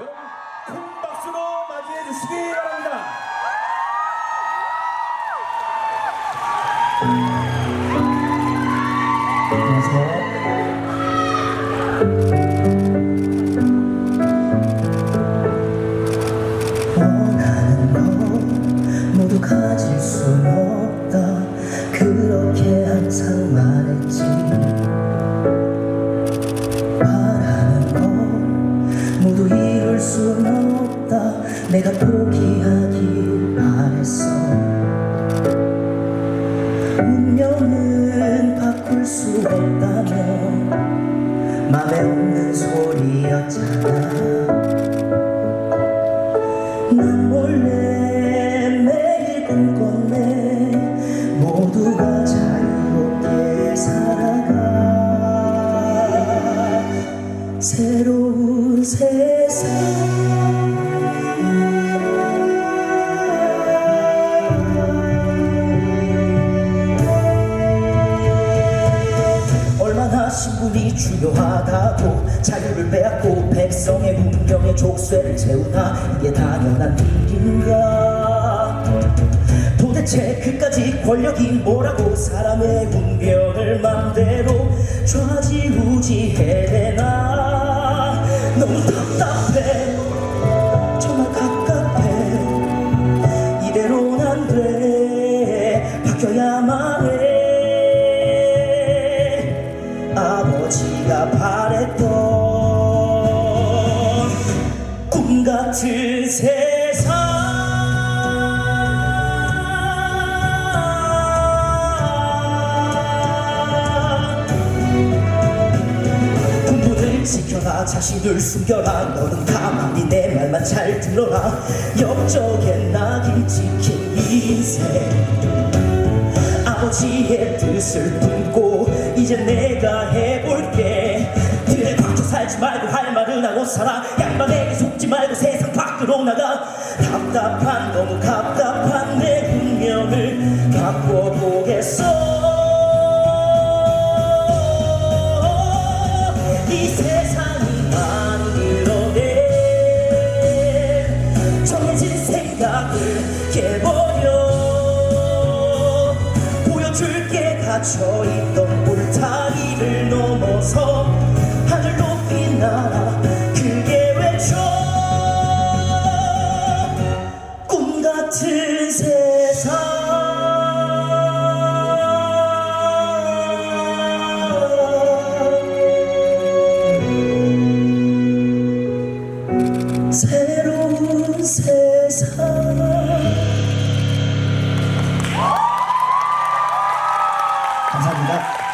여러분 큰 박수로 맞이해 주시기 바랍니다. 가질 순 없다 그렇게 항상 말했지 순 없다. 내가 포기하길 바랬어 운명은 바꿀 수 없다며. 맘에 없는 소리였잖아. 난 몰래 매일 꿈꿨 신분이 중요하다고 자유를 빼앗고 백성의 운명의 족쇄를 채우나 이게 당연한 일인가? 도대체 그까지 권력이 뭐라고 사람의 운명을 맘대로 좌지우지 해 바뀌어야만 해. 아버지가 바랬던 꿈 같은 세상. 부모를 지켜라. 자신을 숨겨라. 너는 가만히 내 말만 잘 들어라. 역적의 낙인 찍힌 인생 아버지의 뜻을 품고 이제 내가 해볼게. 틀에 박혀 살지 말고 할 말은 하고 살아. 양반에게 속지 말고 세상 밖으로 나가. 답답한 너무 답답 갇혀있던 울타리를 넘어서 하늘 높이 날아 감사합니다.